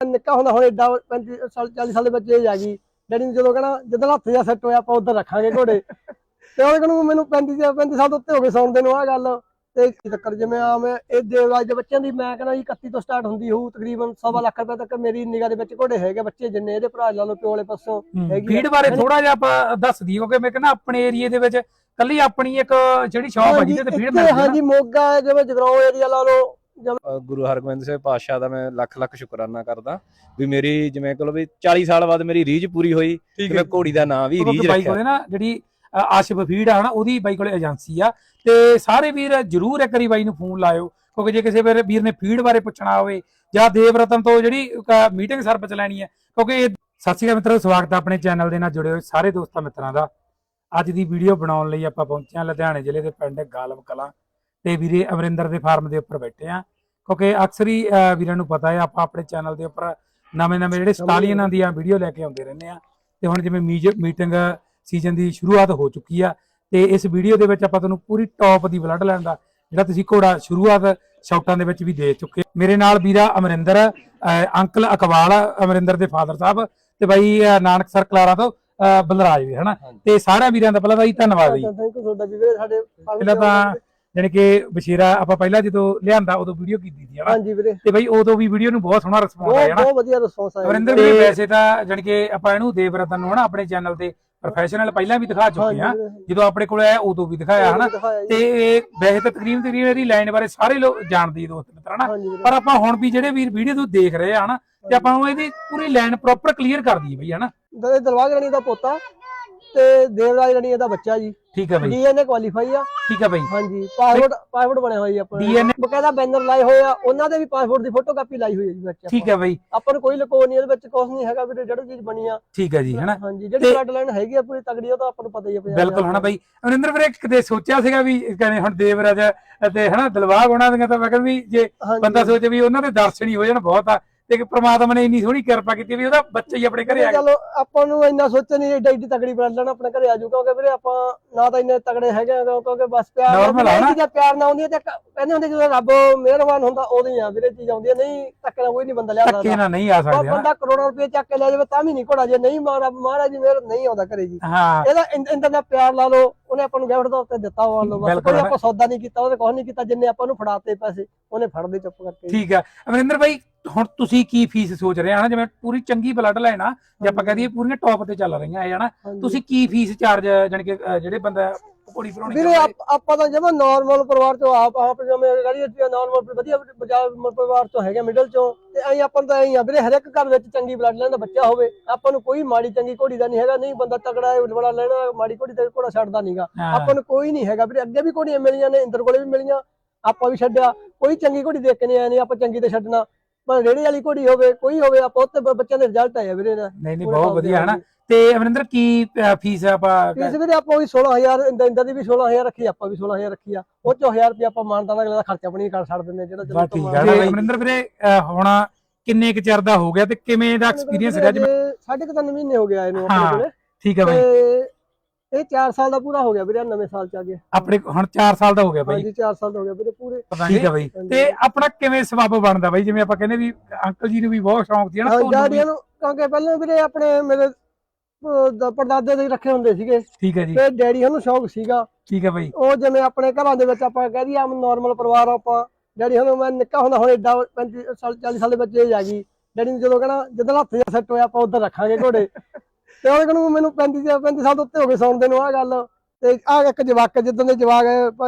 ਨਿੱਕਾ ਹੁੰਦਾ ਹੁਣ ਏਡਾ 35 ਸਾਲ 40 ਸਾਲ ਦੇ ਬੱਚੇ ਆ ਗਈ। ਡੈਡੀ ਨੂੰ ਜਦੋਂ ਕਹਣਾ ਜਦੋਂ ਹੱਥ ਜਾਂ ਸੈੱਟ ਹੋਇਆ ਆਪਾਂ ਉਧਰ ਰੱਖਾਂਗੇ ਘੋੜੇ। ਤੇ ਉਹਦੇ ਕੋਲ ਮੈਨੂੰ 35 ਜਾਂ 35 ਸਾਲ ਤੋਂ ਉੱਤੇ ਹੋ ਗਏ ਸੌਣ ਦੇ ਨੂੰ ਆ ਗੱਲ। ਤੇ ਚੱਕਰ ਜਿਵੇਂ ਆ ਮੈਂ ਇਹ ਦੇਵਰਾਜ ਦੇ ਬੱਚਿਆਂ ਦੀ ਮੈਂ ਕਹਿੰਦਾ ਜੀ 31 ਤੋਂ ਸਟਾਰਟ ਹੁੰਦੀ ਹੋਊ ਤਕਰੀਬਨ ਸਵਾ ਲੱਖ ਰੁਪਏ ਤੱਕ ਮੇਰੀ ਨਿਗਾਹ ਦੇ ਵਿੱਚ ਘੋੜੇ ਹੈਗੇ ਬੱਚੇ ਜਿੰਨੇ ਇਹਦੇ ਭਰਾ ਲਾ ਲਓ ਪਿਓ ਵਾਲੇ ਪਾਸੋਂ ਹੈਗੀ ਆ। ਫੀਡ ਬਾਰੇ ਥੋੜਾ ਜਿਹਾ ਆਪਾਂ ਦੱਸ ਦਈਏ ਕਿਉਂਕਿ ਮੈਂ ਕਹਿੰਦਾ ਆਪਣੇ ਏਰੀਏ ਦੇ ਵਿੱਚ ਕੱਲੀ ਆਪਣੀ ਇੱਕ ਜਿਹੜੀ ਸ਼ਾਪ ਹੈ ਹਾਂਜੀ, ਜਿਹਦੇ ਤੇ ਫੀਡ ਮਿਲਦੀ ਹੈ ਹਾਂਜੀ ਮੋਗਾ ਜਿਵੇਂ ਜਗਰਾਉਂ ਏਰੀਆ ਲਾ ਲਓ ਅ, ਗੁਰੂ ਹਰਗੋਬਿੰਦ ਸਾਹਿਬ ਪਾਤਸ਼ਾਹ ਦਾ ਮੈਂ ਲੱਖ ਲੱਖ ਸ਼ੁਕਰਾਨਾ ਕਰਦਾ ਵੀ ਮੇਰੀ ਜਿਵੇਂ ਕਹ ਲਓ ਵੀ 40 ਸਾਲ ਬਾਅਦ ਮੇਰੀ ਰੀਝ ਪੂਰੀ ਹੋਈ ਤੇ ਮੈਂ ਘੋੜੀ ਦਾ ਨਾਂ ਵੀ ਰੀਝ ਬਾਈ ਰੱਖਿਆ। ਕੋਲੇ ਨਾ ਜਿਹੜੀ ਆਸ਼ਿਫ ਫੀਡ ਆ ਨਾ ਉਹਦੀ ਬਾਈ ਕੋਲੇ ਏਜੰਸੀ ਆ। ਤੇ ਸਾਰੇ ਵੀਰ ਜਰੂਰ ਇੱਕ ਵਾਰੀ ਬਾਈ ਨੂੰ ਫੋਨ ਲਾਇਓ ਕਿਉਂਕਿ ਜੇ ਕਿਸੇ ਵੀਰ ਵੀਰ ਨੇ ਫੀਡ ਬਾਰੇ ਪੁੱਛਣਾ ਹੋਵੇ ਜਾਂ ਦੇਵ ਰਤਨ ਤੋਂ ਜਿਹੜੀ ਮੀਟਿੰਗ ਸਰਵਿਸ ਲੈਣੀ ਹੈ ਕਿਉਂਕਿ ਸਤਿ ਸ਼੍ਰੀ ਅਕਾਲ ਮਿੱਤਰੋ ਸਵਾਗਤ ਹੈ ਆਪਣੇ ਚੈਨਲ ਦੇ ਨਾਲ ਜੁੜੇ ਹੋਏ ਸਾਰੇ ਦੋਸਤਾਂ ਮਿੱਤਰਾਂ ਦਾ। ਅੱਜ ਦੀ ਵੀਡੀਓ ਬਣਾਉਣ ਲਈ ਆਪਾਂ ਪਹੁੰਚੇ ਹਾਂ ਲੁਧਿਆਣੇ ਜ਼ਿਲ੍ਹੇ ਦੇ ਪਿੰਡ ਗਾਲਬ ਕਲਾਂ। ਤੇ ਵੀਰੇ ਅਮਰਿੰਦਰ ਦੇ ਫਾਰਮ ਦੇ ਉੱਪਰ ਬੈਠੇ ਆ। ਕਿਉਂਕਿ ਅਕਸਰ ਹੀ ਵੀਰਾਂ ਨੂੰ ਪਤਾ ਹੈ ਆਪਾਂ ਆਪਣੇ ਚੈਨਲ ਦੇ ਉੱਪਰ ਨਵੇਂ-ਨਵੇਂ ਜਿਹੜੇ ਸਟਾਲੀਅਨਾਂ ਦੀਆਂ ਵੀਡੀਓ ਲੈ ਕੇ ਆਉਂਦੇ ਰਹਿੰਦੇ ਆ। ਤੇ ਹੁਣ ਜਿਵੇਂ ਮੀਟਿੰਗ ਸੀਜ਼ਨ ਦੀ ਸ਼ੁਰੂਆਤ ਹੋ ਚੁੱਕੀ ਆ ਤੇ ਇਸ ਵੀਡੀਓ ਦੇ ਵਿੱਚ ਆਪਾਂ ਤੁਹਾਨੂੰ ਪੂਰੀ ਟੌਪ ਦੀ ਬਲੱਡ ਲਾਈਨ ਦਾ ਜਿਹੜਾ ਤੁਸੀਂ ਘੋੜਾ ਸ਼ੁਰੂਆਤ ਸ਼ਾਟਾਂ ਦੇ ਵਿੱਚ ਵੀ ਦੇ ਚੁੱਕੇ ਮੇਰੇ ਨਾਲ ਵੀਰਾ ਅਮਰਿੰਦਰ ਅੰਕਲ ਅਕਵਾਲ ਅਮਰਿੰਦਰ ਦੇ ਫਾਦਰ ਸਾਹਿਬ ਤੇ ਬਾਈ ਨਾਨਕ ਸਰ ਕਲਾਰਾ ਤੋਂ ਬਲਰਾਜ ਵੀ ਹਨਾ? ਤੇ ਸਾਰਿਆਂ ਵੀਰਾਂ ਦਾ ਪਹਿਲਾਂ ਬਾਈ ਧੰਨਵਾਦ ਜੀ। ਥੈਂਕ ਯੂ ਤੁਹਾਡਾ ਵੀ ਵੀਰੇ ਸਾਡੇ ਪਹਿਲਾਂ ਤਾਂ ਜਾਣੀ ਕਿ ਬਸ਼ੀਰਾ ਆਪਾਂ ਪਹਿਲਾਂ ਜਦੋਂ ਲਿਆਂਦਾ ਉਦੋਂ ਵੀਡੀਓ ਕੀਤੀ ਸੀ ਹਨਾ ਹਾਂਜੀ ਵੀਰੇ। ਤੇ ਬਾਈ ਉਦੋਂ ਵੀ ਵੀਡੀਓ ਨੂੰ ਬਹੁਤ ਸੋਹਣਾ ਰਿਸਪੌਂਸ ਆਇਆ ਹਨਾ ਬਹੁਤ ਵਧੀਆ ਰਿਸਪੌਂਸ ਆਇਆ ਅਮਰਿੰਦਰ ਜੀ। ਵੀ ਵੈਸੇ ਤਾਂ ਜਾਣੀ ਕਿ ਆਪਾਂ ਇਹਨੂੰ ਦੇਵਰਤਨ ਨੂੰ ਹਨਾ ਆਪਣੇ ਚੈਨਲ ਤੇ ਪ੍ਰੋਫੈਸ਼ਨਲ ਪਹਿਲਾਂ ਵੀ ਦਿਖਾ ਚੁੱਕੇ ਆ। ਜਦੋਂ ਆਪਣੇ ਕੋਲ ਆਇਆ ਉਦੋਂ ਵੀ ਦਿਖਾਇਆ ਹਨਾ। ਤੇ ਇਹ ਵੈਸੇ ਤਾਂ ਤਕਰੀਬਨ ਤਕਰੀਬਨ ਇਹਦੀ ਲਾਈਨ ਬਾਰੇ ਸਾਰੇ ਲੋਕ ਜਾਣਦੇ ਹੀ ਦੋਸਤ ਮਿੱਤਰ ਹਨਾ। ਪਰ ਆਪਾਂ ਹੁਣ ਵੀ ਜਿਹੜੇ ਵੀਰ ਵੀਡੀਓ ਤੋਂ ਦੇਖ ਰਹੇ ਆ ਹਨਾ ਤੇ ਆਪਾਂ ਨੂੰ ਇਹਦੀ ਪੂਰੀ ਲਾਈਨ ਪ੍ਰੋਪਰ ਕਲੀਅਰ ਕਰ ਦਈਏ ਬਈ ਹਨਾ? ਦਲਵਾਗ ਰਾਣੀ ਦਾ ਪੋਤਾ। ਤੇ ਦੇਵਰਾਜ ਰਾਣੀ ਦਾ ਬੱਚਾ ਜੀ ਠੀਕ ਹੈ ਬਈ। ਡੀਐਨਏ ਕੁਆਲੀਫਾਈ ਆ। ਠੀਕ ਹੈ ਬਈ। ਹਾਂਜੀ ਪਾਸਪੋਰਟ ਪਾਸਪੋਰਟ ਬਣਿਆ ਹੋਇਆ ਜੀ ਆਪਾਂ DNA ਬਕਾਇਦਾ ਬੈਨਰ ਲਾਏ ਹੋਏ ਆ ਉਹਨਾਂ ਦੇ ਵੀ ਪਾਸਪੋਰਟ ਦੀ ਫੋਟੋ ਕਾਪੀ ਲਾਈ ਹੋਈ ਹੈ ਜੀ ਵਿੱਚ ਠੀਕ ਹੈ ਬਈ। ਆਪਾਂ ਨੂੰ ਕੋਈ ਲਕੋ ਨਹੀਂ ਇਹਦੇ ਵਿੱਚ ਕੁਝ ਨਹੀਂ ਹੈਗਾ ਵੀਰੇ ਜਿਹੜੀ ਚੀਜ਼ ਬਣੀ ਆ। ਠੀਕ ਹੈ ਜੀ ਹਨਾ? ਹਾਂਜੀ ਜਿਹੜੀ ਬਲੱਡ ਲਾਈਨ ਹੈਗੀ ਆ ਪੂਰੀ ਤਗੜੀ ਉਹ ਤਾਂ ਆਪਾਂ ਨੂੰ ਪਤਾ ਹੀ ਆ ਬਿਲਕੁਲ ਹਨਾ ਬਈ? ਅਮਰਿੰਦਰ ਵੀਰੇ ਕਿਤੇ ਸੋਚਿਆ ਸੀਗਾ ਵੀ ਕਹਿੰਦੇ ਹੁਣ ਦੇਵਰਾਜ ਤੇ ਹਨਾ ਦਿਲਵਾਗ ਉਹਨਾਂ ਦੀਆਂ ਤਾਂ ਮੈਂ ਕਹਿੰਦਾ ਵੀ ਜੇ। ਬੰਦਾ ਸੋਚੇ ਵੀ ਉਹਨਾਂ ਦੇ ਦਰਸ਼ਨ ਹੀ ਹੋ ਜਾਣ ਬਹੁਤ ਆ। ਤੇ ਪ੍ਰਮਾਤਮਾ ਨੇ ਇੰਨੀ ਸੋਹਣੀ ਕਿਰਪਾ ਕੀਤੀ ਵੀ ਉਹਦਾ ਬੱਚਾ ਹੀ ਆਪਣੇ ਘਰੇ ਆ ਗਿਆ। ਚਲੋ ਆਪਾਂ ਨੂੰ ਇੰਨਾ ਸੋਚਿਆ ਨਹੀਂ ਏਡਾ ਏਡੀ ਤਗੜੀ ਬਣਾ ਲੈਣਾ ਆਪਣੇ ਘਰੇ ਆ ਜਾਊ ਕਿਉਂਕਿ ਵੀਰੇ ਆਪਾਂ ਨਾ ਤਾਂ ਇੰਨੇ ਤਗੜੇ ਹੈਗੇ ਆ ਕਿਉਂਕਿ ਬਸ ਪਿਆਰ Normal ਆ ਨਾ। ਪਿਆਰ ਨਾਲ ਆਉਂਦੀਆਂ ਤੇ ਕਹਿੰਦੇ ਹੁੰਦੇ ਜਦੋਂ ਰੱਬ ਮਿਹਰਬਾਨ ਹੁੰਦਾ ਉਦੋਂ ਹੀ ਆ ਵੀਰੇ ਚੀਜ਼ ਆਉਂਦੀ ਨਹੀਂ ਨਾਲ ਕੋਈ ਨਹੀਂ ਬੰਦਾ ਲਿਆ ਸਕਦਾ ਨਾਲ ਨਹੀਂ ਆ ਸਕਦੇ ਬੰਦਾ ਕਰੋੜਾਂ ਰੁਪਏ ਚੱਕ ਕੇ ਲੈ ਜਾਵੇ ਤਾਂ ਵੀ ਨਹੀਂ ਘੋੜਾ ਜੇ ਨਹੀਂ ਮਾਰਾ ਮਹਾਰਾਜ ਜੀ ਮੇਰ ਨਹੀਂ ਆਉਂਦਾ ਘਰੇ ਜੀ। ਹਾਂ। ਇਹਦਾ ਇੰਦ- ਇੰਦਰ ਦਾ ਪਿਆਰ ਲਾ ਲਓ ਉਹਨੇ ਆਪਾਂ ਨੂੰ ਗਿਫਟ ਦਾ ਉੱਤੇ ਦਿੱਤਾ ਬਸ ਬਿਲਕੁਲ। ਕੋਈ ਆਪਾਂ ਸੌਦਾ ਨਹੀਂ ਕੀਤਾ ਉਹਨੇ ਕੁਝ ਨਹੀਂ ਕੀਤਾ ਜਿੰਨੇ ਆਪਾਂ ਨੂੰ ਫੜਾਤੇ ਪੈਸੇ ਉਹਨੇ ਫੜਦੇ ਚੁੱਪ ਕਰਕੇ। ਠੀਕ ਆ ਅਮਰਿੰਦਰ ਭਾਈ ਹੁਣ ਤੁਸੀਂ ਕੀ ਫੀਸ ਸੋਚ ਰਹੇ ਆ ਨਾ ਜਿਵੇਂ ਪੂਰੀ ਚੰਗੀ ਬਲੱਡ ਆ ਜੇ ਆਪਾਂ ਕਹਦੀਏ ਪੂਰੀਆਂ ਟੌਪ ਤੇ ਚੱਲ ਰਹੀਆਂ ਹਨਾ? ਹਾਂਜੀ। ਤੁਸੀਂ ਕੀ ਫੀਸ ਚਾਰਜ ਜਾਨੀ ਕਿ ਅਹ, ਜਿਹੜੇ ਬੰਦਾ ਘੋੜੀ ਭਰਾਉਣੀ ਵੀਰੇ ਆਪ- ਆਪਾਂ ਤਾਂ ਜਿਵੇਂ ਨਾਰਮਲ ਪਰਿਵਾਰ ਚੋਂ ਆਪ ਆਪ ਜਿਵੇਂ ਕਰੀਏ ਨਾਰਮਲ ਵਧੀਆ ਪੰਜਾਬ ਪਰਿਵਾਰ ਚੋਂ ਹੈਗੇ ਮਿਡਲ ਚੋਂ ਤੇ ਐਂ ਆਪਾਂ ਨੂੰ ਤਾਂ ਐਂ ਆ ਵੀਰੇ ਹਰ ਇੱਕ ਘਰ ਵਿੱਚ ਚੰਗੀ ਬਲੱਡ ਲਾਈਨ ਦਾ ਬੱਚਾ ਹੋਵੇ ਆਪਾਂ ਨੂੰ ਕੋਈ ਮਾੜੀ ਚੰਗੀ ਘੋੜੀ ਦਾ ਨਹੀਂ ਹੈਗਾ ਨਹੀਂ ਬੰਦਾ ਤਗੜਾ ਹੈ ਬੜਾ ਲੈਣਾ ਮਾੜੀ ਘੋੜੀ ਤੇ ਘੋੜਾ ਛੱਡਦਾ ਨਹੀਂਗਾ ਆਪਾਂ ਨੂੰ ਕੋਈ ਨਹੀਂ ਹੈਗਾ ਵੀਰੇ ਅੱਗੇ ਵੀ ਘੋੜੀਆਂ ਮਿਲੀਆਂ ਨੇ ਇੰਦਰ ਕੋਲੇ ਵੀ ਮਿਲੀਆਂ ਆਪਾਂ ਵੀ ਛੱਡਿਆ ਕੋਈ ਚੰਗੀ ਘੋੜੀ ਦੇਖ ਕੇ ਨਹੀਂ ਆਏ ਨਹੀਂ ਆਪਾਂ ਚੰਗੀ ਤੇ ਛੱਡਣਾ। ਪਰ ਰੇੜੇ ਵਾਲੀ ਘੋੜੀ ਹੋਵੇ ਕੋਈ ਹੋਵੇ ਆਪਾਂ ਉੱਤੇ ਬ- ਬੱਚਿਆਂ ਦੇ ਰਿਜ਼ਲਟ ਆਇਆ ਵੀਰੇ ਦਾ ਨਹੀਂ ਨਹੀਂ ਬਹੁਤ ਦੇ ਵਧੀਆ ਹਨਾ? ਹਾਂਜੀ। ਤੇ ਅਮਰਿੰਦਰ ਕੀ ਫੀਸ ਆ ਆਪਾਂ ਫੀਸ ਵੀਰੇ ਆਪਾਂ ਵੀ 16000 ਇੰਦਰ ਇੰਦਰ ਦੀ ਵੀ 16000 ਰੱਖੀ ਆਪਾਂ ਵੀ 16000 ਰੱਖੀ ਆ। ਉਹ ਚੋਂ 1000 ਰੁਪਏ ਆਪਾਂ ਮਾਨਤਾ ਅਗਲੇ ਦਾ ਖਰਚਾ ਆਪਣੀ ਕਰ ਛੱਡ ਦਿੰਦੇ ਆ, ਜਿਹੜਾ ਬਸ ਠੀਕ ਆ। ਨਾ ਅਮਰਿੰਦਰ ਵੀਰੇ ਹੁਣ ਕਿੰਨੇ ਕੁ ਚਿਰ ਦਾ ਹੋ ਗਿਆ ਤੇ ਕਿਵੇਂ ਦਾ ਐਕਸਪੀਰੀਅੰਸ ਰਿਹਾ ਜਿਵੇਂ? ਸਾਢੇ ਕੁ ਤਿੰਨ ਮਹੀਨੇ ਹੋ ਗਿਆ ਇਹਨੂੰ ਹਾਂ, ਆਪਣੇ ਠੀਕ ਆ ਬਾਈ। ਤੇ ਇਹ 4 ਸਾਲ ਦਾ ਪੂਰਾ ਹੋ ਗਿਆ ਵੀਰੇ ਨਵੇਂ ਸਾਲ ਚ ਆ ਗਿਆ ਆਪਣੇ ਹੁਣ 4 ਸਾਲ ਦਾ ਹੋ ਗਿਆ ਬਾਈ। ਹਾਂਜੀ 4 ਸਾਲ ਦਾ ਹੋ ਗਿਆ ਵੀਰੇ ਪੂਰੇ। ਠੀਕ ਆ ਬਾਈ। ਤੇ ਆਪਣਾ ਕਿਵੇਂ ਸਬੱਬ ਬਣਦਾ ਬਾਈ? ਜਿਵੇਂ ਆਪਾਂ ਕਹਿੰਦੇ ਵੀ ਅੰਕਲ ਜੀ ਨੂੰ ਵੀ ਬਹੁਤ ਸ਼ੌਂਕ ਸੀ ਹਨਾ? ਵੀ। ਡੈਡੀਆਂ ਨੂੰ ਕਿਉਂਕਿ ਪਹਿਲਾਂ ਵੀਰੇ ਆਪਣੇ ਮੇਰੇ ਅਹ, ਦ- ਰੱਖੇ ਹੁੰਦੇ ਸੀਗੇ। ਠੀਕ ਹੈ ਜੀ। ਤੇ ਡੈਡੀ ਨੂੰ ਸ਼ੌਕ ਸੀਗਾ। ਠੀਕ ਹੈ ਬਾਈ। ਉਹ ਜਿਵੇਂ ਆਪਣੇ ਘਰਾਂ ਦੇ ਵਿੱਚ ਆਪਾਂ ਕਹਿ ਦਈਏ ਆਮ ਨਾਰਮਲ ਪਰਿਵਾਰ ਆਪਾਂ। ਡੈਡੀ ਹੁਣ ਮੈਂ ਨਿੱਕਾ ਹੁੰਦਾ ਹੁਣ ਏਡਾ 35 ਸਾਲ 40 ਸਾਲ ਦੇ ਬੱਚੇ ਆ ਗਈ। ਡੈਡੀ ਨੂੰ ਜਦੋਂ ਕਹਣਾ ਜਦੋਂ ਹੱਥ ਜਾਂ ਸੈੱਟ ਹੋਇਆ ਆਪਾਂ ਉਧਰ ਰੱਖਾਂਗੇ ਘੋੜੇ। ਤੇ ਉਹਦੇ ਕੋਲ ਮੈਨੂੰ 35 ਜਾਂ 35 ਸਾਲ ਤੋਂ ਉੱਤੇ ਹੋ ਗਏ ਸੌਣ ਦੇ ਨੂੰ ਆ ਗੱਲ। ਤੇ ਆ ਇੱਕ ਜਵਾਕ ਜਿੱਦਾਂ ਦੇ ਜਵਾਕ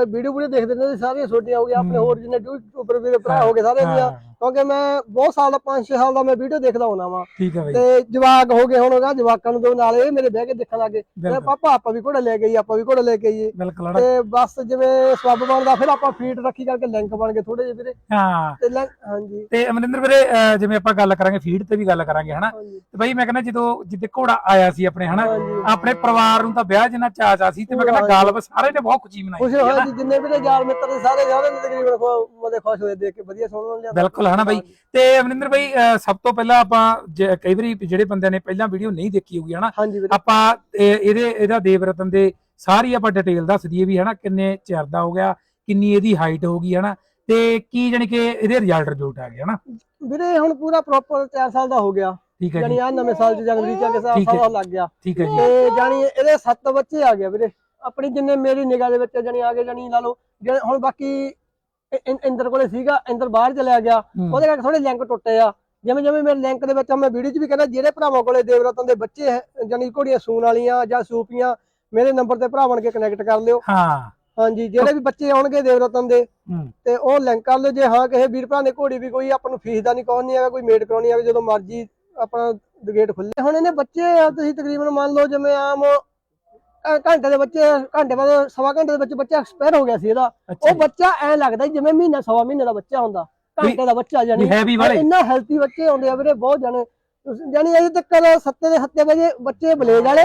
ਵੀਡੀਓ ਵੀਡੀਓ ਦੇਖਦੇ ਨੇ ਸਾਰੀਆਂ ਛੋਟੀਆਂ ਹੋ ਗਈਆਂ ਆਪਣੇ ਹੋਰ ਜਿੰਨੇ ਯੂਟਿਊਬਰ ਵੀਰੇ ਭਰਾ ਹੋ ਗਏ ਸਾਰੇ ਦੀਆਂ। ਕਿਉਂਕਿ ਮੈਂ ਬਹੁਤ ਸਾਲ ਦਾ 5-6 ਸਾਲ ਦਾ ਮੈਂ ਵੀਡੀਓ ਦੇਖਦਾ ਹੁੰਦਾ ਵਾਂ। ਠੀਕ ਹੈ ਬਾਈ। ਤੇ ਜਵਾਕ ਹੋ ਗਏ ਹੁਣ ਉਹਦਾ ਜਵਾਕਾਂ ਨੂੰ ਦੋ ਨਾਲ ਇਹ ਮੇਰੇ ਬਹਿ ਕੇ ਦੇਖਣ ਲੱਗੇ ਤੇ ਪਾਪਾ ਆਪਾਂ ਵੀ ਘੋੜਾ ਲੈ ਆਈਏ ਆਪਾਂ ਵੀ ਘੋੜਾ ਲੈ ਕੇ ਆਈਏ। ਤੇ ਬਸ ਜਿਵੇਂ ਸਬੱਬ ਬਣਦਾ ਫਿਰ ਆਪਾਂ ਫੀਡ ਰੱਖੀ ਕਰਕੇ ਲਿੰਕ ਬਣ ਗਏ ਥੋੜੇ ਜਿਹੇ ਵੀਰੇ। ਹਾਂ। ਤੇ ਹਾਂਜੀ। ਤੇ ਅਮਰਿੰਦਰ ਵੀਰੇ ਜਿਵੇਂ ਆਪਾਂ ਗੱਲ ਕਰਾਂਗੇ ਫੀਡ ਤੇ ਵੀ ਗੱਲ ਕਰਾਂਗੇ ਹਨਾ? ਤੇ ਬਾਈ ਮੈਂ ਕਹਿੰਦਾ ਜਦੋਂ ਜਿੱਦੇ ਘੋੜਾ ਆਇਆ ਸੀ ਆਪਣੇ ਹਨਾ। ਆਪਣੇ ਪਰਿਵਾਰ ਨੂੰ ਤਾਂ ਵਿਆਹ ਜਿੰਨਾ ਚਾਅ ਚਾ ਸੀ ਤੇ ਮੈਂ ਕਹਿੰਦਾ ਗਾਲਬ ਸਾਰੇ ਨੇ ਬਹੁਤ ਖੁਸ਼ੀ ਮਨਾਈ ਖੁਸ਼ ਹੋਇਆ ਜਿੰਨੇ ਵੀਰੇ ਯਾਰ ਮਿੱਤਰ ਸਾਰੇ ਸਾਰੇ ਤਕਰੀਬਨ ਮਦੇ ਖੁਸ਼ ਹੋਏ ਦੇਖ ਕੇ ਵਧੀਆ ਸੁਣਨ ਲਿਆ। ਬਿਲਕੁਲ ਹਨਾ ਬਾਈ? ਤੇ ਅਮਰਿੰਦਰ ਬਾਈ ਸਭ ਤੋਂ ਪਹਿਲਾਂ ਆਪਾਂ ਕਈ ਵਾਰੀ ਜਿਹੜੇ ਬੰਦਿਆਂ ਨੇ ਪਹਿਲਾਂ ਵੀਡੀਓ ਨਹੀਂ ਦੇਖੀ ਹੋਊਗੀ ਹਨਾ? ਆਪਾਂ ਇਹ- ਇਹਦੇ ਇਹਦਾ ਦੇਵਰਤਨ ਦੇ ਸਾਰੀ ਆਪਾਂ ਡਿਟੇਲ ਦੱਸ ਦਈਏ ਵੀ ਹਨਾ ਕਿੰਨੇ ਚਿਰ ਦਾ ਹੋ ਗਿਆ ਕਿੰਨੀ ਇਹਦੀ ਹਾਈਟ ਹੋ ਗਈ ਹਨਾ? ਤੇ ਕੀ ਜਾਣੀ ਕਿ ਇਹਦੇ ਰਿਜ਼ਲਟ ਰਿਜ਼ਲਟ ਆ ਗਿਆ ਹਨਾ? ਵੀਰੇ ਹੁਣ ਪੂਰਾ ਪ੍ਰੋਪਰ 4 ਸਾਲ ਦਾ ਹੋ ਗਿਆ। ਠੀਕ ਹੈ ਜਾਨੀ ਆ ਨਵੇਂ ਸਾਲ ਚ ਜਨਵਰੀ ਚ ਆ ਕੇ ਸਾਲ ਲੱਗ ਗਿਆ। ਠੀਕ ਹੈ ਜੀ। ਤੇ ਜਾਨੀ ਇਹਦੇ 7 ਬੱਚੇ ਆ ਗਏ ਵੀਰੇ। ਆਪਣੀ ਜਿੰਨੇ ਮੇਰੀ ਨਿਗਾਹ ਦੇ ਵਿੱਚ ਜਾਨੀ ਆ ਗਏ ਜਾਨੀ ਲਾ ਲਓ ਹੁਣ ਬਾਕੀ ਇੰਦਰ ਕੋਲੇ ਸੀਗਾ ਇੰਦਰ ਬਾਹਰ ਚਲਿਆ ਗਿਆ। ਉਹਦੇ ਕਰਕੇ ਥੋੜੇ ਲਿੰਕ ਟੁੱਟੇ ਆ। ਜਿਵੇਂ ਜਿਵੇਂ ਮੇਰੇ ਲਿੰਕ ਦੇ ਵਿੱਚ ਮੈਂ ਵੀਡੀਓ 'ਚ ਵੀ ਕਹਿੰਦਾ ਜਿਹੜੇ ਭਰਾਵਾਂ ਕੋਲੇ ਦੇਵਰਤਨ ਦੇ ਬੱਚੇ ਜਾਨੀ ਘੋੜੀਆਂ ਸੂਣ ਵਾਲੀਆਂ ਜਾਂ ਸੂਪੀਆਂ ਮੇਰੇ ਨੰਬਰ ਤੇ ਭਰਾ ਬਣ ਕੇ ਕਨੈਕਟ ਕਰ ਲਿਓ। ਹਾਂ। ਹਾਂਜੀ ਜਿਹੜੇ ਵੀ ਬੱਚੇ ਆਉਣਗੇ ਦੇਵਰਤਨ ਦੇ। ਤੇ ਉਹ ਲਿੰਕ ਕਰ ਲਿਓ। ਜੇ ਹਾਂ ਕਿਸੇ ਵੀਰ ਭਰਾ ਨੇ ਘੋੜੀ ਵੀ ਕੋਈ ਆਪਾਂ ਨੂੰ ਫੀਸ ਦਾ ਨਹੀਂ ਕੋਈ ਨਹੀਂ ਹੈਗਾ ਕੋਈ ਮੇਡ ਕਰਾਉਣੀ ਹੈਗਾ ਜਦੋਂ ਮਰਜ਼ੀ ਆਪਣਾ ਗੇਟ ਖੁੱਲੇ ਹੁਣ ਇਹਨੇ ਬੱਚੇ ਆ ਤੁਸੀਂ ਤਕਰੀਬਨ ਮੰਨ ਲਓ ਜਿਵੇਂ ਆਮ ਅਹ ਘੰਟੇ ਦੇ ਬੱਚੇ ਘੰਟੇ ਬਾਅਦ ਸਵਾ ਘੰਟੇ ਦੇ ਵਿੱਚ ਬੱਚਾ ਐਕਸਪਾਇਰ ਹੋ ਗਿਆ ਸੀ ਇਹਦਾ। ਅੱਛਾ ਉਹ ਬੱਚਾ ਐ ਲੱਗਦਾ ਜਿਵੇਂ ਮਹੀਨਾ ਸਵਾ ਮਹੀਨੇ ਦਾ ਬੱਚਾ ਹੁੰਦਾ। ਘੰਟੇ ਦਾ ਬੱਚਾ ਜਾਨੀ ਹੈਵੀ ਵਾਲੇ। ਇੰਨਾ ਹੈਲਥੀ ਬੱਚੇ ਆਉਂਦੇ ਆ ਵੀਰੇ ਬਹੁਤ ਜਾਣੇ। ਜਾਨੀ ਅਜੇ ਤੱਕ ਸੱਤੇ ਦੇ ਸੱਤੇ ਵਜੇ ਬੱਚੇ ਬਲੇਜ ਵਾਲੇ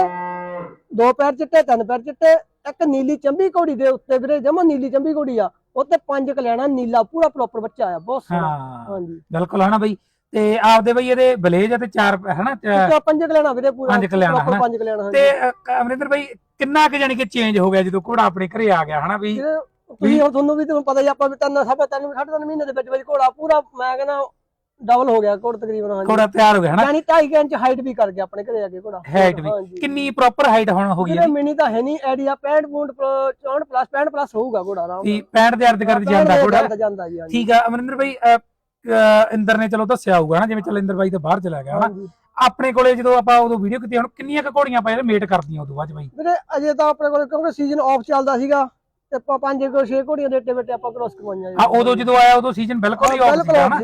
ਦੋ ਪੈਰ ਚਿੱਟੇ ਤਿੰਨ ਪੈਰ ਚਿੱਟੇ ਇੱਕ ਨੀਲੀ ਚੰਬੀ ਘੋੜੀ ਦੇ ਉੱਤੇ ਵੀਰੇ ਜਮਾ ਨੀਲੀ ਚੰਬੀ ਘੋੜੀ ਆ। ਉੱਤੇ ਪੰਜ ਕਲਿਆਣਾ ਨੀਲਾ ਪੂਰਾ ਪ੍ਰੋਪਰ ਬੱਚਾ ਆ ਬਹੁਤ ਸੋਹਣਾ। ਹਾਂ ਹਾਂਜੀ। ਬਿਲਕੁਲ ਹਨਾ ਬਈ। ਤੇ ਆਪਦੇ ਬਈ ਇਹਦੇ ਬਲੇਜ ਅਤੇ ਚਾਰ ਹਨਾ ਤੇ- ਇੱਕ ਪੰਜ ਕਲਿਆਣਾ ਵੀਰੇ ਪੂਰਾ। ਪੰਜ ਕਲਿਆਣਾ, proper ਹਨਾ। ਪੰਜ ਕਲਿਆਣਾ ਹਾਂਜੀ ਤੇ ਅ, ਅਮਰਿੰਦਰ ਬਈ ਕਿੰਨਾ ਕੁ ਜਾਣੀ ਕਿ ਚੇਂਜ ਹੋ ਗਿਆ ਜਦੋਂ ਘੋੜਾ ਆਪਣੇ ਘਰੇ ਆ ਗਿਆ ਹਨਾ ਵੀ ਵੀਰੇ, ਤੁਸੀਂ ਹੁਣ ਤੁਹਾਨੂੰ ਵੀ ਤੁਹਾਨੂੰ ਪਤਾ ਹੀ ਆ, ਆਪਾਂ ਵੀ ਤਿੰਨ ਸਭ ਤਿੰਨ ਸਾਢੇ ਤਿੰਨ ਮਹੀਨੇ ਦੇ ਵਿੱਚ ਵਿੱਚ ਘੋੜਾ ਪੂਰਾ ਮੈਂ ਕਹਿੰਦਾ ਡਬਲ ਹੋ ਗਿਆ ਘੋੜਾ ਤਕਰੀਬਨ ਹਾਂਜੀ। ਘੋੜਾ ਤਿਆਰ ਹੋ ਗਿਆ ਹਨਾ। ਯਾਨੀ 2.5 ਇੰਚ ਹਾਈਟ ਵੀ ਕਰ ਗਿਆ ਆਪਣੇ ਘਰੇ ਆ ਕੇ ਘੋੜਾ। Height ਵੀ। ਹਾਂਜੀ। ਕਿੰਨੀ ਪ੍ਰੋਪਰ ਹਾਈਟ ਹੁਣ ਹੋ ਗਈ ਵੀਰੇ ਇਹਦੀ? ਮਿਨੀ ਤਾਂ ਹੈ ਨਹੀਂ ਆਈਡੀਆ 65 ਪੁਆਇੰਟ 64 ਪਲੱਸ 65 ਪਲੱਸ ਹੋਊਗਾ ਘੋੜਾ ਆਰਾਮ ਵੀ 65 ਦੇ ਅਰਧ ਕਰਦ ਜਾਂਦਾ ਘੋੜਾ। ਜਾਂਦਾ ਜਾਂਦਾ ਜੀ ਹਾਂਜੀ। ਠੀਕ ਆ ਅਮਰਿੰਦਰ ਅ, ਇੰਦਰ ਨੇ ਚਲੋ ਦੱਸਿਆ ਹੋਊਗਾ ਨਾ ਜਿਵੇਂ ਚੱਲ ਇੰਦਰ ਬਾਈ ਤਾਂ ਬਾਹਰ ਚਲਾ ਗਿਆ ਹਨਾ। ਆਪਣੇ ਕੋਲੇ ਜਦੋਂ ਆਪਾਂ ਉਦੋਂ ਵੀਡੀਓ ਕੀਤੀ ਹੁਣ ਕਿੰਨੀਆਂ ਕੁ ਘੋੜੀਆਂ ਪਾਏ ਮੇਟ ਕਰਦੀਆਂ ਉਦੋਂ ਬਾਅਦ ਬਾਈ? ਵੀਰੇ ਅਜੇ ਤਾਂ ਆਪਣੇ ਕੋਲ ਕਿਉਂਕਿ ਸੀਜ਼ਨ ਆਫ ਚੱਲਦਾ ਸੀਗਾ ਤੇ ਆਪਾਂ ਪੰਜ ਕੋ ਛੇ ਘੋੜੀਆਂ ਦੇ ਟੇਬੇ ਆਪਾਂ ਕ੍ਰੋਸ ਕਰਵਾਈਆਂ ਆ ਉਦੋਂ ਜਦੋਂ ਆਇਆ ਉਦੋਂ ਸੀਜ਼ਨ ਬਿਲਕੁਲ ਹੀ ਆਫ ਸੀਗਾ ਹਨਾ।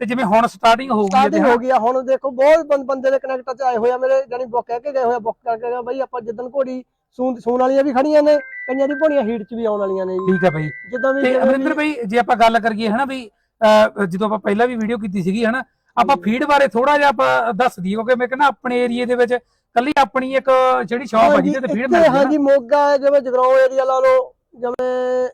ਤੇ ਜਿਵੇਂ ਹੁਣ ਸਟਾਰਟਿੰਗ ਹੋ ਗਈ ਇਹਦੀ ਸਟਾਰਟਿੰਗ ਹੋ ਗਿਆ ਹੁਣ ਦੇਖੋ ਬਹੁਤ ਬੰਦੇ ਦੇ ਕਨੈਕਟ ਚ ਆਏ ਹੋਏ ਆ ਮੇਰੇ ਜਾਨੀ ਬੁੱਕ ਕਹਿ ਕੇ ਗਏ ਹੋਏ ਬੁੱਕ ਕਰਕੇ ਗਏ ਬਈ ਆਪਾਂ ਜਿੱਦਣ ਘੋੜੀ ਸੂਣ ਸੂਣ ਵਾਲੀਆਂ ਵੀ ਖੜੀਆਂ ਨੇ ਕਈਆਂ ਦੀ ਘੋੜੀਆਂ ਹੀਟ ਚ ਵੀ ਆਉਣ ਵਾਲੀਆਂ ਨੇ ਜੀ। ਠੀਕ ਆ ਬਾਈ। ਜਿੱਦਾਂ ਵੀ ਤੇ ਅਮਰਿੰਦਰ ਭਾਈ ਜੇ ਆਪਾਂ ਗੱਲ ਕਰੀਏ ਹਨਾ ਅਹ, ਜਦੋਂ ਆਪਾਂ ਪਹਿਲਾਂ ਵੀ ਵੀਡੀਓ ਕੀਤੀ ਸੀਗੀ ਹਨਾ ਆਪਾਂ ਫੀਡ ਬਾਰੇ ਥੋੜਾ ਜਿਹਾ ਆਪਾਂ ਦੱਸ ਦਈਏ ਕਿਉਂਕਿ ਮੈਂ ਕਹਿੰਦਾ ਆਪਣੇ ਏਰੀਏ ਦੇ ਵਿੱਚ ਕੱਲੀ ਆਪਣੀ ਇੱਕ ਜਿਹੜੀ ਸ਼ਾਪ ਹੈ ਹਾਂਜੀ, ਜਿਹਦੇ ਤੇ ਫੀਡ ਮਿਲਦੀ ਹੈ ਹਾਂਜੀ ਮੋਗਾ ਹੈ, ਜਿਵੇਂ ਜਗਰਾਉਂ ਏਰੀਆ ਲਾ ਲਓ ਜਿਵੇਂ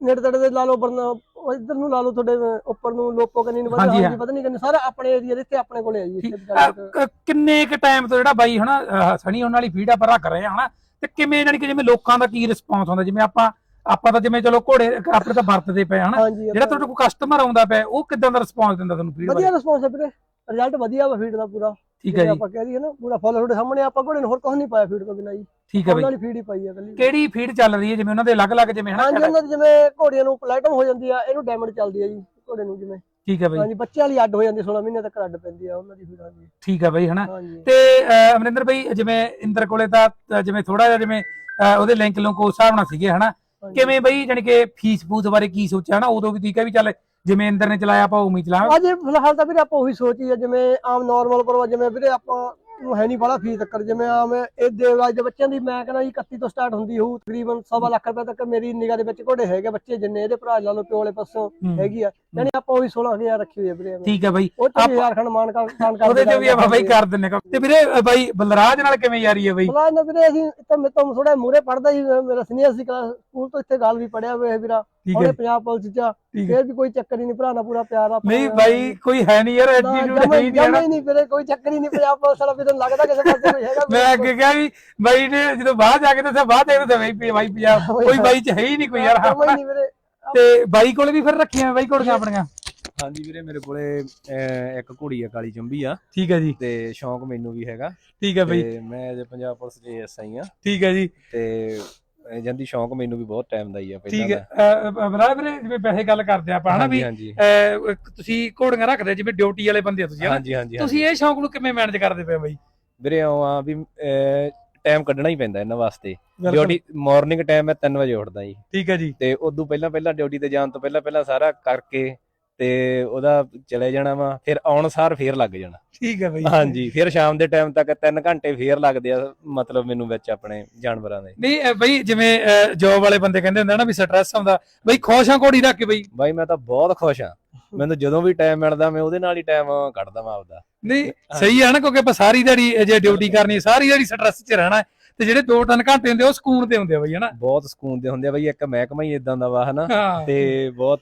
ਨੇੜੇ ਤੇੜੇ ਦੇ ਲਾ ਲਓ ਬਰਨਾ ਇੱਧਰ ਨੂੰ ਲਾ ਲਓ ਤੁਹਾਡੇ ਉੱਪਰ ਨੂੰ ਲੋਪੋ ਕੰਨੀ ਨੂੰ ਹਾਂ। ਪਤਾ ਨਹੀਂ ਕਿੰਨੇ ਸਾਰਾ ਆਪਣੇ ਏਰੀਆ ਦੇ ਇੱਥੇ ਆਪਣੇ ਕੋਲੇ ਆ ਜੀ ਇੱਥੇ ਕਿੰਨੇ ਕ ਟਾਈਮ ਤੋਂ ਜਿਹੜਾ ਬਾਈ ਹਨਾ ਸਣੀ ਉਹਨਾਂ ਵਾਲੀ ਫੀਡ ਆਪਾਂ ਰੱਖ ਰਹੇ ਆ ਹਨਾ ਤੇ ਕਿਵੇਂ ਜਾਣੀ ਕਿ ਜਿਵੇਂ ਲੋਕਾਂ ਦਾ ਕੀ ਰਿਸਪੌਂਸ ਹੁੰਦਾ ਜਿਵੇਂ ਆਪਾਂ ਆਪਾਂ ਤਾਂ ਜਿਵੇਂ ਚਲੋ ਘੋੜੇ ਆਪਣੇ ਤਾਂ ਵਰਤਦੇ ਪਏ ਹਨਾ। ਜਿਹੜਾ ਤੁਹਾਡੇ ਕੋਲ ਕਸਟਮਰ ਆਉਂਦਾ ਪਿਆ ਉਹ ਕਿਦਾਂ ਦਾ ਰਿਸਪੌਂਸ ਦਿੰਦਾ ਤੁਹਾਨੂੰ ਫੀਡ ਵਧੀਆ ਰਿਸਪੌਂਸ ਹੈ ਵੀਰੇ। ਰਿਜ਼ਲਟ ਵਧੀਆ ਵਾ ਫੀਡ ਦਾ ਪੂਰਾ। ਠੀਕ ਹੈ ਜੀ। ਆਪਾਂ ਕਹਿ ਦਈਏ ਨਾ ਪੂਰਾ ਫੁੱਲ ਤੁਹਾਡੇ ਸਾਹਮਣੇ ਆਪਾਂ ਘੋੜੇ ਨੂੰ ਹੋਰ ਕੁਝ ਨਹੀਂ ਪਾਇਆ ਫੀਡ ਤੋਂ ਬਿਨਾਂ ਜੀ। ਠੀਕ ਹੈ ਉਹਨਾਂ ਬਾਈ ਵਾਲੀ ਫੀਡ ਹੀ ਪਾਈ ਆ ਕੱਲੀ ਕਿਹੜੀ ਫੀਡ ਚੱਲ ਰਹੀ ਹੈ? ਜਿਵੇਂ ਉਹਨਾਂ ਦੇ ਅਲੱਗ-ਅਲੱਗ ਜਿਵੇਂ ਹਨਾ ਹਾਂਜੀ ਉਹਨਾਂ ਦੀ ਜਿਵੇਂ ਘੋੜੀਆਂ ਨੂੰ ਪਲੇਟਮ ਹੋ ਜਾਂਦੀ ਆ ਇਹਨੂੰ ਡਾਇਮੰਡ ਚੱਲਦੀ ਆ ਜੀ ਘੋੜੇ ਨੂੰ ਜਿਵੇਂ। ਠੀਕ ਹੈ ਬਾਈ। ਹਾਂਜੀ ਬੱਚਿਆਂ ਵਾਲੀ ਅੱਡ ਹੋ ਜਾਂਦੀ 16 ਮਹੀਨੇ ਤੱਕ ਅੱਡ ਪੈਂਦੀ ਆ ਉਹਨਾਂ ਦੀ ਫੀਡ ਹਾਂਜੀ। ਠੀਕ ਹੈ ਬਾਈ ਹਨਾ? ਤੇ ਅਮਰਿੰਦਰ ਭਾਈ ਜਿਵੇਂ ਇੰਦਰ ਕੋਲੇ ਤਾਂ ਤਾਂ ਜਿਵੇਂ ਥੋੜਾ ਜਿਹਾ ਜਿਵੇਂ ਉਹਦੇ ਲਿੰਕ ਲੁੰਕ ਉਸ ਹਿਸਾਬ ਨਾਲ ਸੀਗੇ ਹਨਾ। ਕਿਵੇਂ ਬਈ ਜਾਣੀ ਕਿ ਫੀਸ ਫੂਸ ਬਾਰੇ ਕੀ ਸੋਚਿਆ ਨਾ ਉਦੋਂ ਵੀ ਠੀਕ ਹੈ ਵੀ ਚੱਲ ਜਿਵੇਂ ਇੰਦਰ ਨੇ ਚਲਾਇਆ ਆਪਾਂ ਉਵੇਂ ਹੀ ਚਲਾਵਾਂਗੇ। ਅਜੇ ਫਿਲਹਾਲ ਤਾਂ ਵੀਰੇ ਆਪਾਂ ਉਹੀ ਸੋਚੀ ਆ ਜਿਵੇਂ ਆਮ ਨਾਰਮਲ ਪਰਵਾ ਜਿਵੇਂ ਵੀਰੇ ਆਪਾਂ ਨੂੰ ਹੈ ਨਹੀਂ ਬੜਾ ਫੀਸ ਤੱਕ ਜਿਵੇਂ ਆਮ ਇਹ ਦੇਵਰਾਜ ਦੇ ਬੱਚਿਆਂ ਦੀ ਮੈਂ ਕਹਿੰਦਾ ਜੀ 31 ਤੋਂ ਸਟਾਰਟ ਹੁੰਦੀ ਹੋਊ ਤਕਰੀਬਨ ਸਵਾ ਲੱਖ ਰੁਪਏ ਤੱਕ ਮੇਰੀ ਨਿਗਾਹ ਦੇ ਵਿੱਚ ਘੋੜੇ ਹੈਗੇ ਬੱਚੇ ਜਿੰਨੇ ਇਹਦੇ ਭਰਾ ਲਾ ਲਓ ਪਿਓ ਵਾਲੇ ਪਾਸੋਂ। ਹੈਗੀ ਆ। ਯਾਨੀ ਆਪਾਂ ਉਹੀ 16000 ਰੱਖੀ ਹੋਈ ਆ ਵੀਰੇ। ਠੀਕ ਹੈ ਬਾਈ। ਉਹ ਤੇ ਹਜ਼ਾਰ ਖੰਡ ਮਾਨ ਕਰ ਖਾਨ ਕਰ ਉਹਦੇ ਚ ਵੀ ਆਪਾਂ ਬਾਈ ਕਰ ਦਿੰਨੇ। ਤੇ ਵੀਰੇ ਬਾਈ ਬਲਰਾਜ ਨਾਲ ਕਿਵੇਂ ਯਾਰੀ ਹੈ ਬਾਈ? ਬਲਾ ਨਾ ਵੀਰੇ ਅਸੀਂ ਤੋਂ ਥੋੜਾ ਮੂਰੇ ਪੜਦਾ ਜੀ ਮੇਰਾ ਸੀਨੀਅਰ ਸੀ ਕਲਾਸ ਸਕੂਲ ਤੋਂ ਇੱਥੇ ਗੱਲ ਵੀ ਪੜਿਆ ਹੋਇਆ ਵੀਰਾ। ਉਹਨੇ ਹੈ। ਪੰਜਾਬ ਪੁਲਿਸ ਚ ਫੇਰ ਵੀ ਕੋਈ ਚੱਕਰ ਹੀ ਨਹੀਂ ਭਰਾ ਨਾਲ ਪੂਰਾ ਪਿਆਰ ਆ ਨਹੀਂ ਬਾਈ ਕੋਈ ਹੈ ਨਹੀਂ ਯਾਰ ਐਟੀਟਿਊਡ ਹੈ ਨਹੀਂ ਜਮਾ ਨਹੀਂ ਵੀਰੇ ਕੋਈ ਚੱਕਰ ਹੀ ਨਹੀਂ ਪੰਜਾਬ ਪੁਲਿਸ ਵਾਲਾ ਵੀ ਤੈਨੂੰ ਲੱਗਦਾ ਕਿਸੇ ਪਾਸੇ ਕੋਈ ਹੈਗਾ ਮੈਂ ਅੱਗੇ ਕਿਹਾ ਵੀ ਬਾਈ ਨੇ ਜਦੋਂ ਬਾਹਰ ਜਾ ਕੇ ਦੱਸਿਆ ਬਾਹਰ ਜਾ ਕੇ ਦੱਸਿਆ ਬਾਈ ਬਾਈ ਪੰਜਾਬ ਕੋਈ ਬਾਈ ਚ ਹੈ ਹੀ ਨਹੀਂ ਕੋਈ ਯਾਰ। ਜਮਾ ਹੀ ਨਹੀਂ ਵੀਰੇ ਤੇ ਬਾਈ ਕੋਲੇ ਵੀ ਫਿਰ ਰੱਖੀਆਂ ਬਾਈ ਘੋੜੀਆਂ ਆਪਣੀਆਂ? ਹਾਂਜੀ ਵੀਰੇ ਮੇਰੇ ਕੋਲੇ ਇੱਕ ਘੋੜੀ ਆ ਕਾਲੀ ਚੰਬੀ ਆ। ਠੀਕ ਹੈ ਜੀ। ਤੇ ਸ਼ੌਂਕ ਮੈਨੂੰ ਵੀ ਹੈਗਾ। ਠੀਕ ਹੈ ਬਾਈ। ਤੇ ਮੈਂ ਅਜੇ ਪੰਜਾਬ ਪੁਲਿਸ ਦੇ ਐਸਆਈ ਆ। ਠੀਕ ਹੈ ਜੀ। ਤੇ ਜਾਂਦੀ ਸ਼ੌਂਕ ਮੈਨੂੰ ਵੀ ਬਹੁਤ ਟਾਈਮ ਦਾ ਹੀ ਆ ਪਹਿਲਾਂ ਠੀਕ ਹੈ। ਬਲਰਾਜ ਵੀਰੇ ਜਿਵੇਂ ਵੈਸੇ ਗੱਲ ਕਰਦੇ ਆਪਾਂ ਹਨਾ ਵੀ ਹਾਂਜੀ ਅਹ, ਇੱਕ ਤੁਸੀਂ ਘੋੜੀਆਂ ਰੱਖਦੇ ਜਿਵੇਂ ਡਿਊਟੀ ਵਾਲੇ ਬੰਦੇ ਆ ਤੁਸੀਂ ਹਨਾ? ਹਾਂਜੀ ਹਾਂਜੀ ਤੁਸੀਂ ਇਹ ਸ਼ੌਂਕ ਨੂੰ ਕਿਵੇਂ ਮੈਨੇਜ ਕਰਦੇ ਪਏ ਬਾਈ? ਵੀਰੇ ਆਉਂ ਆ ਵੀ ਟਾਈਮ ਕੱਢਣਾ ਹੀ ਪੈਂਦਾ ਇਹਨਾਂ ਵਾਸਤੇ। ਡਿਊਟੀ ਮਾਰਨਿੰਗ ਟਾਈਮ ਮੈਂ 3 ਵਜੇ ਉੱਠਦਾ ਜੀ। ਠੀਕ ਹੈ ਜੀ। ਤੇ ਉਦੋਂ ਪਹਿਲਾਂ ਪਹਿਲਾਂ ਡਿਊਟੀ ਤੇ ਜਾਣ ਤੋਂ ਪਹਿਲਾਂ ਪਹਿਲਾਂ ਸਾਰਾ ਕਰਕੇ ਤੇ ਉਹਦਾ ਚਲੇ ਜਾਣਾ ਵਾ ਫਿਰ ਆਉਣ ਸਾਰ ਫੇਰ ਲੱਗ ਜਾਣਾ। ਠੀਕ ਹੈ ਬਾਈ। ਹਾਂਜੀ ਫਿਰ ਸ਼ਾਮ ਦੇ ਟਾਈਮ ਤੱਕ 3 ਘੰਟੇ ਫੇਰ ਲੱਗਦੇ ਆ ਮਤਲਬ ਮੈਨੂੰ ਵਿੱਚ ਆਪਣੇ ਜਾਨਵਰਾਂ ਦੇ। ਨਹੀਂ ਬਈ ਜਿਵੇਂ ਜੋਬ ਵਾਲੇ ਬੰਦੇ ਕਹਿੰਦੇ ਹੁੰਦੇ ਆ ਨਾ ਵੀ ਸਟ੍ਰੈਸ ਆਉਂਦਾ ਬਈ ਖੁਸ਼ ਆ ਘੋੜੀ ਰੱਖ ਕੇ ਬਈ। ਬਾਈ ਮੈਂ ਤਾਂ ਬਹੁਤ ਖੁਸ਼ ਆ। ਮੈਨੂੰ ਜਦੋਂ ਵੀ ਟਾਈਮ ਮਿਲਦਾ ਮੈਂ ਉਹਦੇ ਨਾਲ ਹੀ ਟਾਈਮ ਕੱਢਦਾ ਮੈਂ ਆਪਦਾ। ਨਹੀਂ ਸਹੀ ਹੈ ਨਾ ਕਿਉਂਕਿ ਆਪਾਂ ਸਾਰੀ ਦਿਹਾੜੀ ਜੇ ਡਿਊਟੀ ਕਰਨੀ ਸਾਰੀ ਦਿਹਾੜੀ ਸਟ੍ਰੈਸ 'ਚ ਰਹਿਣਾ। ਹੈ, ਤੇ ਜਿਹੜੇ 2-3 ਘੰਟੇ ਹੁੰਦੇ ਉਹ ਸਕੂਨ ਤੇ ਹੁੰਦੇ ਆ ਬਈ ਹਨਾ? ਬਹੁਤ ਸਕੂਨ ਦੇ ਹੁੰਦੇ ਆ ਬਾਈ ਇੱਕ ਮਹਿਕਮਾ ਹੀ ਇਦਾਂ ਦਾ ਵਾ ਹਨਾ? ਤੇ ਬਹੁਤ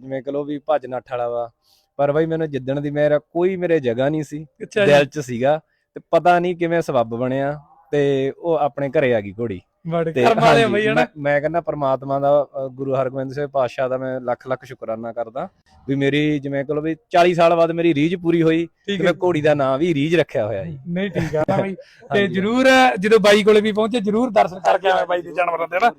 ਜਿਵੇਂ ਕਹ ਲੋ ਵੀ ਭੱਜ ਨੱਠ ਵਾਲਾ ਵਾ। ਪਰ ਬਾਈ ਮੈਨੂੰ ਜਿੱਦਣ ਦੀ ਮੇਰਾ ਕੋਈ ਮੇਰੇ ਜਗ੍ਹਾ ਨਹੀਂ ਸੀ ਦਿਲ 'ਚ ਸੀਗਾ ਤੇ ਪਤਾ ਨਹੀਂ ਕਿਵੇਂ ਸਬੱਬ ਬਣਿਆ ਤੇ ਉਹ ਆਪਣੇ ਘਰੇ ਆ ਗਈ ਘੋੜੀ। ਬੜੇ ਤੇ ਕਰਮਾਂ ਦੇ ਹਾਂਜੀ, ਬਈ ਹਨਾ? ਮੈਂ- ਮੈਂ ਕਹਿੰਦਾ ਪ੍ਰਮਾਤਮਾ ਦਾ ਅ, ਗੁਰੂ ਹਰਗੋਬਿੰਦ ਸਾਹਿਬ ਪਾਤਸ਼ਾਹ ਦਾ ਮੈਂ ਲੱਖ ਲੱਖ ਸ਼ੁਕਰਾਨਾ ਕਰਦਾ ਵੀ ਮੇਰੀ ਜਿਵੇਂ ਕਹ ਲਓ ਵੀ 40 ਸਾਲ ਬਾਅਦ ਮੇਰੀ ਰੀਝ ਪੂਰੀ ਹੋਈ ਠੀਕ ਤੇ ਹੈ ਮੈਂ ਘੋੜੀ ਦਾ ਨਾਂ ਵੀ ਰੀਝ ਰੱਖਿਆ ਹੋਇਆ ਜੀ। ਨਹੀਂ ਠੀਕ ਆ ਨਾ ਬਈ। ਤੇ ਹਾਂਜੀ। ਜਰੂਰ ਜਦੋਂ ਬਾਈ ਕੋਲੇ ਵੀ ਪਹੁੰਚੇ ਜਰੂਰ ਦਰਸ਼ਨ ਕਰਕੇ ਆਵੇਂ ਬਾਈ ਦੇ ਜਾਨਵਰਾਂ ਦੇ ਨਾ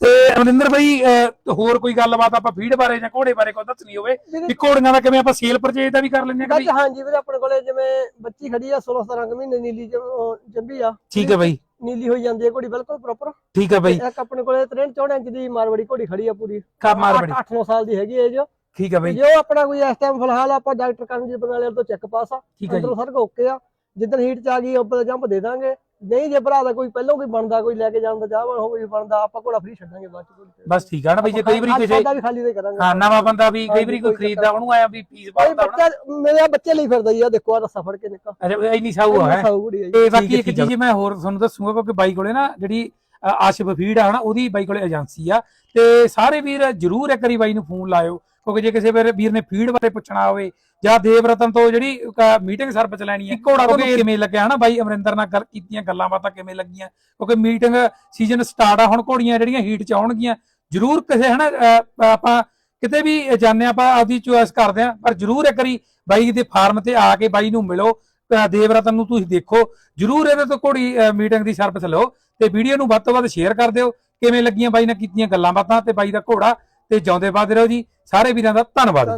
ਤੇ ਅਮਰਿੰਦਰ ਬਾਈ ਅਹ, ਹੋਰ ਕੋਈ ਗੱਲਬਾਤ ਆਪਾਂ ਫੀਡ ਬਾਰੇ ਜਾਂ ਘੋੜੇ ਬਾਰੇ ਕੋਈ ਦੱਸਣੀ ਹੋਵੇ ਕਿ ਘੋੜੀਆਂ ਦਾ ਕਿਵੇਂ ਆਪਾਂ ਸੇਲ ਪਰਚੇਜ ਦਾ ਵੀ ਕਰ ਲੈਂਦੇ ਆ ਕਿ ਬਈ ਹਾਂਜੀ ਵੀਰੇ ਆਪਣੇ ਕੋਲੇ ਜਿਵੇਂ ਬੱਚੀ ਖੜੀ ਆ 16 17 ਕੁ ਮਹੀਨੇ ਨੀਲੀ ਜੰ- ਉਹ ਜੰਬੀ ਆ। ਠੀਕ ਹੈ ਬਾਈ। ਨੀਲੀ ਹੋਈ ਜਾਂਦੀ ਹੈ ਘੋੜੀ ਬਿਲਕੁਲ ਪ੍ਰੋਪਰ ਠੀਕ ਹੈ ਬਾਈ। ਇੱਕ ਆਪਣੇ ਕੋਲੇ 63 64 ਇੰਚ ਦੀ ਮਾਰਵਾੜੀ ਘੋੜੀ ਖੜੀ ਆ ਪੂਰੀ। ਕਾ ਮਾਰਵਾੜੀ? 8 9 ਸਾਲ ਦੀ ਹੈਗੀ ਏਜ ਠੀਕ ਹੈ ਬਾਈ। ਜੇ ਆਪਣਾ ਕੋਈ ਇਸ ਟਾਈਮ ਫਿਲਹਾਲ ਆਪਾਂ ਡਾਕਟਰ ਕਰਨਜੀਤ ਬਨਾਲੇ ਤੋਂ ਚੈੱਕ ਪਾਸ ਆ। ਠੀਕ ਹੈ ਜੀ। ਅੰਦਰੋਂ ਸਰ ਓਕੇ ਆ। ਜਿੱਦਣ ਹੀਟ ਚ ਆ ਗਈ ਉੱਪਰ ਜੰਪ ਦੇ ਦਾਂਗੇ। ਨਹੀਂ ਜੇ ਭਰਾ ਦਾ ਕੋਈ ਪਹਿਲਾਂ ਕੋਈ ਬਣਦਾ ਕੋਈ ਲੈ ਕੇ ਜਾਣ ਦਾ ਚਾਹਵਾਨ ਹੋ ਕੋਈ ਬਣਦਾ ਆਪਾਂ ਘੋੜਾ ਫ੍ਰੀ ਛੱਡਾਂਗੇ ਬਾਅਦ ਚ। ਬਸ ਠੀਕ ਆ ਨਾ ਬਈ ਜੇ ਕਈ ਵਾਰੀ ਕਿਸੇ ਸਾਡਾ ਵੀ ਖਾਲੀ ਦੇ ਕਰਾਂਗੇ। ਹਾਂ ਨਵਾਂ ਬੰਦਾ ਵੀ ਕਈ ਵਾਰੀ ਕੋਈ ਖਰੀਦਦਾ ਉਹਨੂੰ ਆਇਆ ਵੀ ਪੀਸ ਪਾਉਂਦਾ ਬੱਚਾ ਮੇਰੇ ਬੱਚੇ ਲਈ ਫਿਰਦਾ ਆ ਦੇਖੋ ਆ ਰਸਾ ਫੜ ਕੇ ਨਿਕਾ। ਅੱਛਾ ਇੰਨੀ ਸਾਊ ਹੈ। ਤੇ ਬਾਕੀ ਇੱਕ। ਚੀਜ਼ ਮੈਂ ਹੋਰ ਤੁਹਾਨੂੰ ਦੱਸੂਗਾ ਕਿਉਂਕਿ ਬਾਈ ਕੋਲੇ ਨਾ ਜਿਹੜੀ ਆਸ਼ਿਫ ਫੀਡ ਆ ਹਨਾ ਉਹਦੀ ਬਾਈ ਕੋਲੇ ਏਜੰਸੀ ਆ। ਤੇ ਸਾਰੇ ਵੀਰ ਜਰੂਰ ਇੱਕ ਵਾਰੀ ਬਾਈ ਨੂੰ ਫੋਨ ਲਾਇਓ। ਕਿਉਂਕਿ ਜੇ ਕਿਸੇ ਵੀਰ ਵੀਰ ਨੇ ਫੀਡ ਬਾਰੇ ਪੁੱਛਣਾ ਹੋਵੇ ਜਾਂ ਦੇਵ ਰਤਨ ਤੋਂ ਜਿਹੜੀ ਮੀਟਿੰਗ ਸਰਵਿਸ ਲੈਣੀ ਹੈ ਘੋੜਾ ਤੁਹਾਨੂੰ ਕਿਵੇਂ ਲੱਗਿਆ ਹਨਾ ਬਾਈ? ਅਮਰਿੰਦਰ ਨਾਲ ਗੱਲ ਕੀਤੀਆਂ ਗੱਲਾਂ ਬਾਤਾਂ ਕਿਵੇਂ ਲੱਗੀਆਂ? ਕਿਉਂਕਿ ਮੀਟਿੰਗ ਸੀਜ਼ਨ ਸਟਾਰਟ ਆ ਹੁਣ ਘੋੜੀਆਂ ਜਿਹੜੀਆਂ ਹੀਟ ਚ ਆਉਣਗੀਆਂ ਜਰੂਰ ਕਿਸੇ ਹਨਾ ਆਪਾਂ ਕਿਤੇ ਵੀ ਹਾਂ ਆਪਾਂ ਆਪਦੀ ਚੋਇਸ ਕਰਦੇ ਆ ਪਰ ਜਰੂਰ ਇੱਕ ਵਾਰੀ ਬਾਈ ਦੇ ਫਾਰਮ ਤੇ ਆ ਕੇ ਬਾਈ ਨੂੰ ਮਿਲੋ ਦੇਵ ਰਤਨ ਨੂੰ ਤੁਸੀਂ ਦੇਖੋ ਜਰੂਰ ਇਹਦੇ ਤੋਂ ਘੋੜੀ ਮੀਟਿੰਗ ਦੀ ਸਰਵਿਸ ਲਓ ਤੇ ਵੀਡੀਓ ਨੂੰ ਵੱਧ ਤੋਂ ਵੱਧ ਸ਼ੇਅਰ ਕਰ ਦਿਓ ਕਿਵੇਂ ਲੱਗੀਆਂ ਬਾਈ ਨਾਲ ਕੀਤੀਆਂ ਗੱਲਾਂ ਬਾਤਾਂ ਤੇ ਬਾਈ ਦਾ ਘੋੜਾ ਤੇ ਜਿਉਂਦੇ ਬਾਦ ਰਹੋ ਜੀ। ਸਾਰੇ ਵੀਰਾਂ ਦਾ ਧੰਨਵਾਦ।